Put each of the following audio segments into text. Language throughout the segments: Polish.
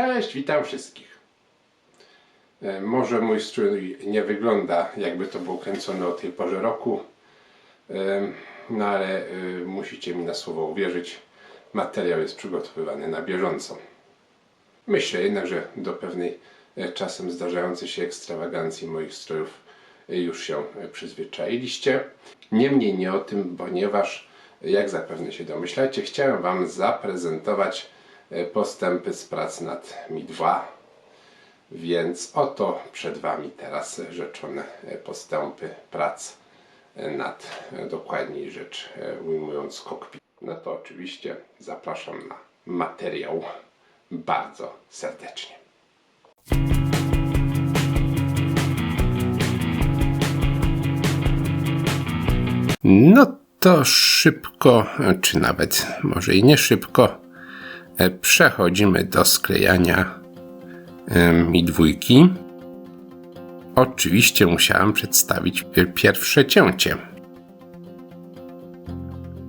Cześć, witam wszystkich. E, Może mój strój nie wygląda jakby to było kręcone o tej porze roku, e, no ale e, musicie mi na słowo uwierzyć. Materiał jest przygotowywany na bieżąco. Myślę jednak, że do pewnej czasem zdarzającej się ekstrawagancji moich strojów już się przyzwyczailiście. Niemniej nie o tym, ponieważ jak zapewne się domyślacie, chciałem Wam zaprezentować postępy z prac nad Mi 2. Więc oto przed Wami teraz rzeczone e, postępy prac e, nad, e, dokładniej rzecz e, ujmując, kokpit. No to oczywiście zapraszam na materiał bardzo serdecznie. No to szybko, czy nawet może i nie szybko, e, przechodzimy do sklejania e, mi dwójki. Oczywiście musiałem przedstawić pier- pierwsze cięcie.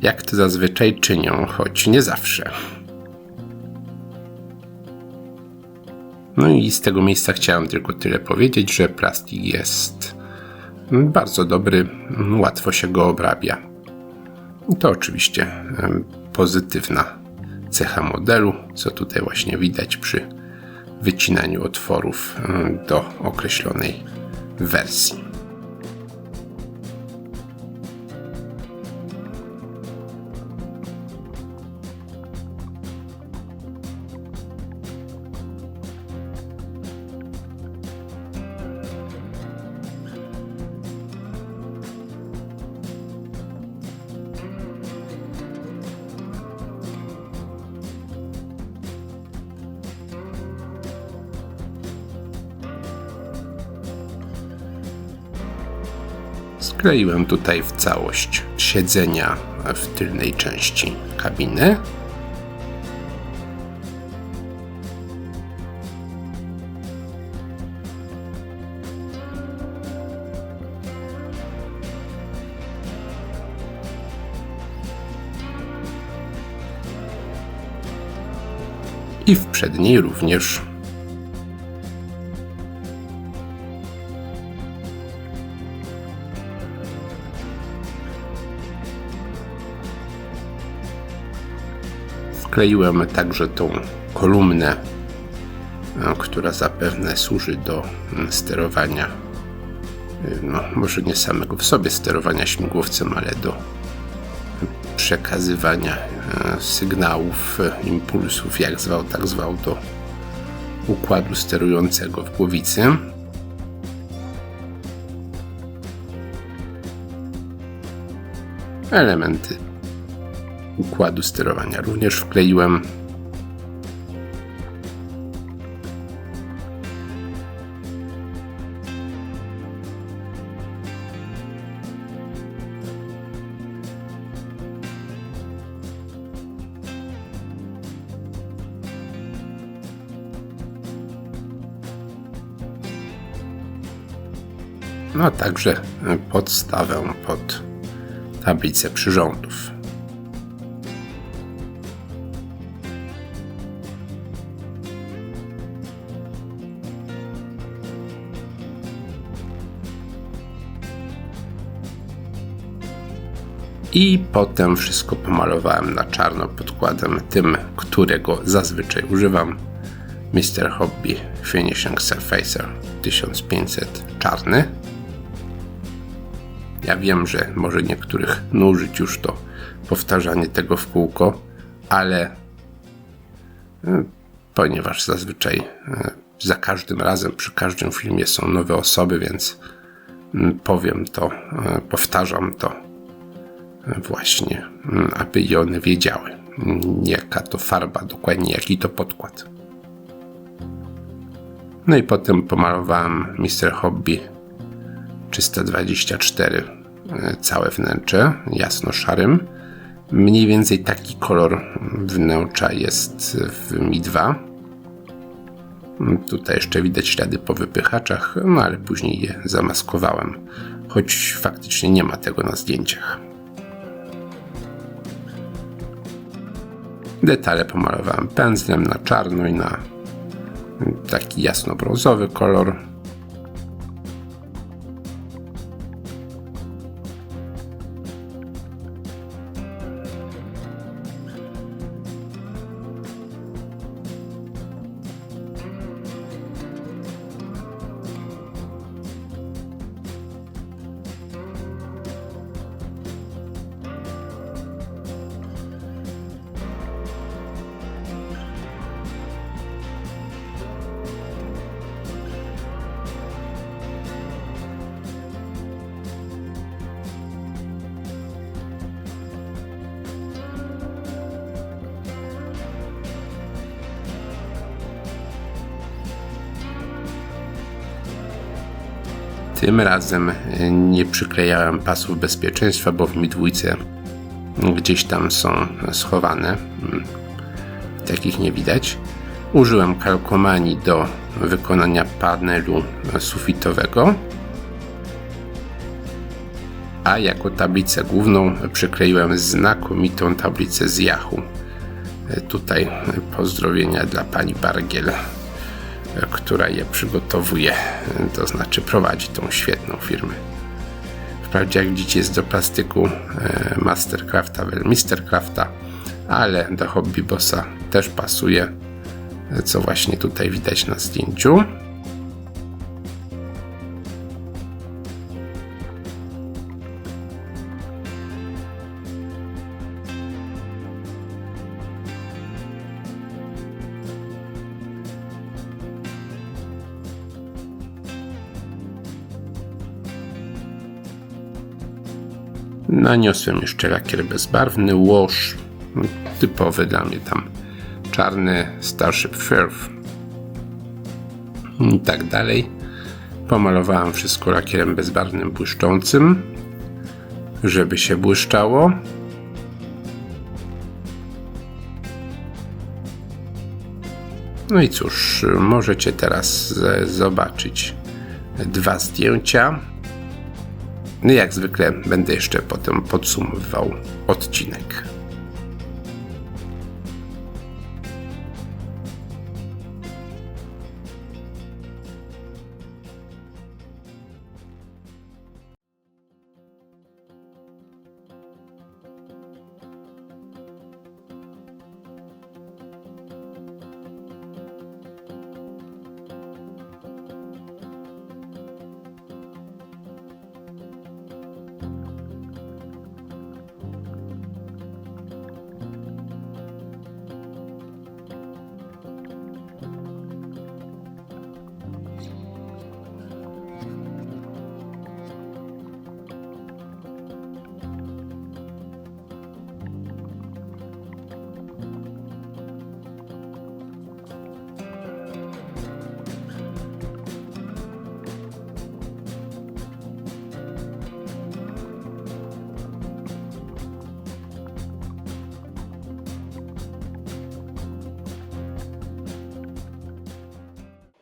Jak to zazwyczaj czynią, choć nie zawsze. No i z tego miejsca chciałem tylko tyle powiedzieć, że plastik jest bardzo dobry, łatwo się go obrabia. I to oczywiście pozytywna cecha modelu, co tutaj właśnie widać przy wycinaniu otworów em, do określonej wersji. Skleiłem tutaj w całość siedzenia w tylnej części kabiny. I w przedniej również Wkleiłem także tą kolumnę, e, która zapewne służy do mm, sterowania, y, no może nie samego w sobie sterowania śmigłowcem, ale do przekazywania e, sygnałów, e, impulsów, jak zwał, tak zwał, do układu sterującego w głowicy. Elementy układu sterowania również wkleiłem. No a także podstawę pod tablicę przyrządów. I potem wszystko pomalowałem na czarno podkładem tym, którego zazwyczaj używam. Mr. Hobby Finishing Surfacer 1500 czarny. Ja wiem, że może niektórych nużyć już to powtarzanie tego w kółko, ale e, ponieważ zazwyczaj e, za każdym razem, przy każdym filmie są nowe osoby, więc powiem to, e, powtarzam to właśnie, mm, aby i one wiedziały, mm, jaka to farba, dokładnie jaki to podkład. No i potem pomalowałem Mr. Hobby 324 e, całe wnętrze jasno-szarym. Mniej więcej taki kolor wnętrza jest w Mi 2. Tutaj jeszcze widać ślady po wypychaczach, no ale później je zamaskowałem, choć faktycznie nie ma tego na zdjęciach. Detale pomalowałem pędzlem na czarno i na taki jasno-brązowy kolor. Tym razem e, nie przyklejałem pasów bezpieczeństwa, bo w mi dwójce gdzieś tam są schowane. Mm, Takich nie widać. Użyłem kalkomanii do wykonania panelu sufitowego. A jako tablicę główną przykleiłem znakomitą tablicę z Yahoo. E, Tutaj pozdrowienia dla pani Bargiel która je przygotowuje, to znaczy prowadzi tą świetną firmę. Wprawdzie jak widzicie jest do plastyku e, Mastercrafta, Mistercrafta, ale do Hobby Bossa też pasuje, co właśnie tutaj widać na zdjęciu. Naniosłem jeszcze lakier bezbarwny, wash, typowy dla mnie tam czarny Starship Firth i tak dalej. Pomalowałem wszystko lakierem bezbarwnym błyszczącym, żeby się błyszczało. No i cóż, możecie teraz zobaczyć dwa zdjęcia. No jak zwykle będę jeszcze potem podsumowywał odcinek.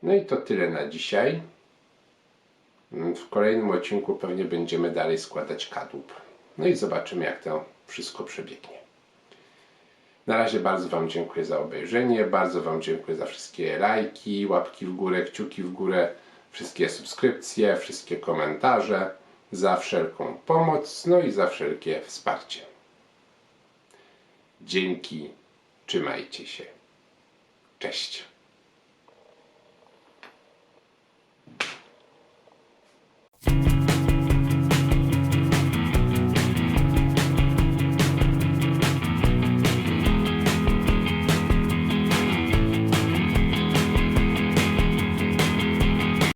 No i to tyle na dzisiaj. W kolejnym odcinku pewnie będziemy dalej składać kadłub. No i zobaczymy, jak to wszystko przebiegnie. Na razie bardzo Wam dziękuję za obejrzenie. Bardzo Wam dziękuję za wszystkie lajki, łapki w górę, kciuki w górę, wszystkie subskrypcje, wszystkie komentarze, za wszelką pomoc, no i za wszelkie wsparcie. Dzięki, trzymajcie się. Cześć.